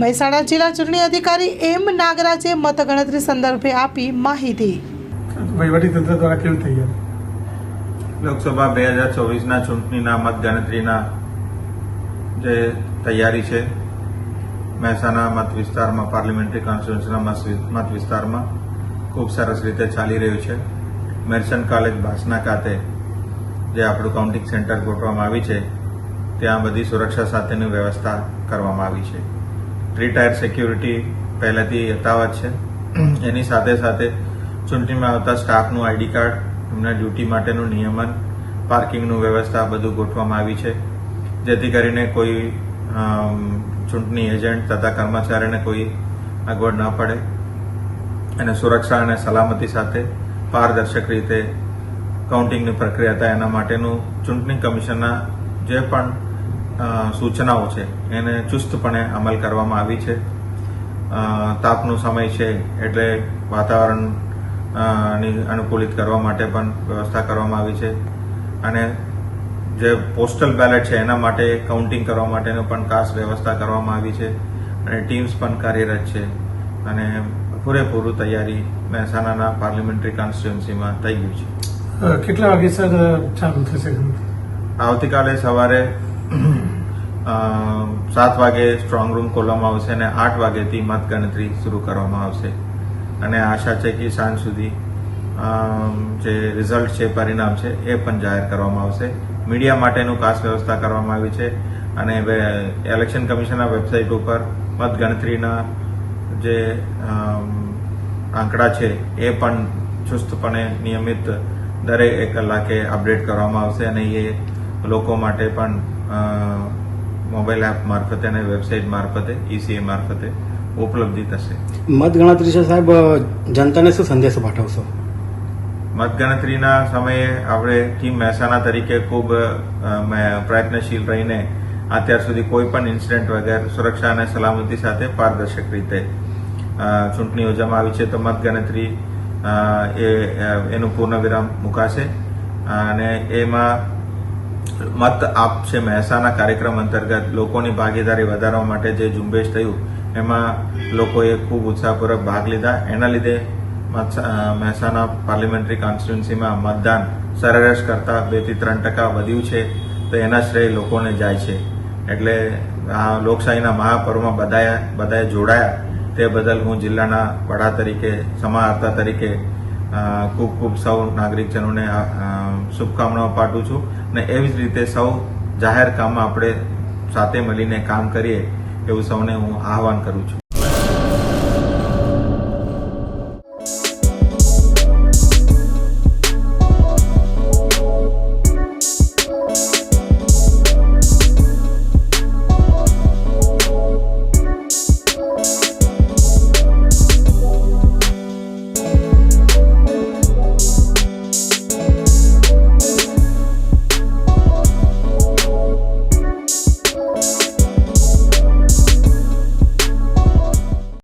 મહેસાણા જિલ્લા ચૂંટણી અધિકારી એમ નાગરાજે મતગણતરી સંદર્ભે આપી માહિતી. વહીવટી તંત્ર દ્વારા થઈ તૈયારી લોકસભા બે હજાર ચોવીસના ચૂંટણીના મતગણતરીના જે તૈયારી છે મહેસાણા મત વિસ્તારમાં પાર્લિમેન્ટરી કોન્સ્ટિટ્યુન્સીના મત મત વિસ્તારમાં ખૂબ સરસ રીતે ચાલી રહ્યું છે. મેરસન કોલેજ ભાસના ખાતે જે આપણું કાઉન્ટિંગ સેન્ટર ગોઠવવામાં આવી છે ત્યાં બધી સુરક્ષા સાથેની વ્યવસ્થા કરવામાં આવી છે. થ્રી ટાયર સિક્યુરિટી પહેલેથી યથાવત છે. એની સાથે સાથે ચૂંટણીમાં આવતા સ્ટાફનું આઈડી કાર્ડ એમના ડ્યુટી માટેનું નિયમન પાર્કિંગનું વ્યવસ્થા બધું ગોઠવવામાં આવી છે. જેથી કરીને કોઈ ચૂંટણી એજન્ટ તથા કર્મચારીને કોઈ અગવડ ન પડે. અને સુરક્ષા અને સલામતી સાથે પારદર્શક રીતે કાઉન્ટિંગની પ્રક્રિયા હતા એના માટેનું ચૂંટણી કમિશનના જે પણ સૂચનાઓ છે. એને ચુસ્તપણે અમલ કરવામાં આવી છે. તાપનો સમય છે એટલે વાતાવરણની અનુકૂલિત કરવા માટે પણ વ્યવસ્થા કરવામાં આવી છે. અને જે પોસ્ટલ બેલેટ છે એના માટે કાઉન્ટિંગ કરવા માટેનું પણ ખાસ વ્યવસ્થા કરવામાં આવી છે. અને ટીમ્સ પણ કાર્યરત છે. અને પૂરેપૂરું તૈયારી મહેસાણાના પાર્લિમેન્ટરી કોન્સ્ટિટ્યુન્સીમાં થઈ ગયું છે. કેટલા વાગે સર ચાલુ થશે? આવતીકાલે સવારે સાત વાગે સ્ટ્રોંગ રૂમ ખોલવામાં આવશે અને આઠ વાગેથી મતગણતરી શરૂ કરવામાં આવશે. અને આશા છે કે સાંજ સુધી જે રિઝલ્ટ છે, પરિણામ છે, એ પણ જાહેર કરવામાં આવશે. મીડિયા માટેનું ખાસ વ્યવસ્થા કરવામાં આવી છે અને ઇલેક્શન કમિશનના વેબસાઇટ ઉપર મતગણતરીના જે આંકડા છે, એ પણ ચુસ્તપણે નિયમિત દરેક એક કલાકે અપડેટ કરવામાં આવશે અને એ લોકો માટે પણ મોબાઈલ એપ મારફતે અને વેબસાઇટ મારફતે ઈસીએ મારફતે ઉપલબ્ધિ થશે. મતગણતરી છે સાહેબ જનતાને શું સંદેશો પાઠવશો? મતગણતરીના સમયે આપણે ટીમ મહેસાણા તરીકે ખૂબ પ્રયત્નશીલ રહીને અત્યાર સુધી કોઈ પણ ઇન્સિડન્ટ વગર સુરક્ષા અને સલામતી સાથે પારદર્શક રીતે ચૂંટણી યોજવામાં આવી છે તો મતગણતરી એ એનું પૂર્ણવિરામ મુકાશે. અને એમાં મત આપ છે મહેસાણા કાર્યક્રમ અંતર્ગત લોકોની ભાગીદારી વધારવા માટે જે ઝુંબેશ થયું, એમાં લોકોએ ખૂબ ઉત્સાહપૂર્વક ભાગ લીધા. એના લીધે મહેસાણા પાર્લિમેન્ટરી કોન્સ્ટિટ્યુન્સીમાં મતદાન સરેરાશ કરતાં બેથી ત્રણ ટકા વધ્યું છે, તો એના શ્રેય લોકોને જાય છે. એટલે આ લોકશાહીના મહાપર્વમાં બધાએ બધાએ જોડાયા. તે બદલ હું જિલ્લાના વડા તરીકે, સમાહર્તા તરીકે ખૂબ ખૂબ સૌ નાગરિકજનોને શુભકામનાઓ પાઠવું છું અને એવી જ રીતે સૌ જાહેર કામમાં આપણે સાથે મળીને કામ કરીએ એવું સૌને હું આહવાન કરું છું.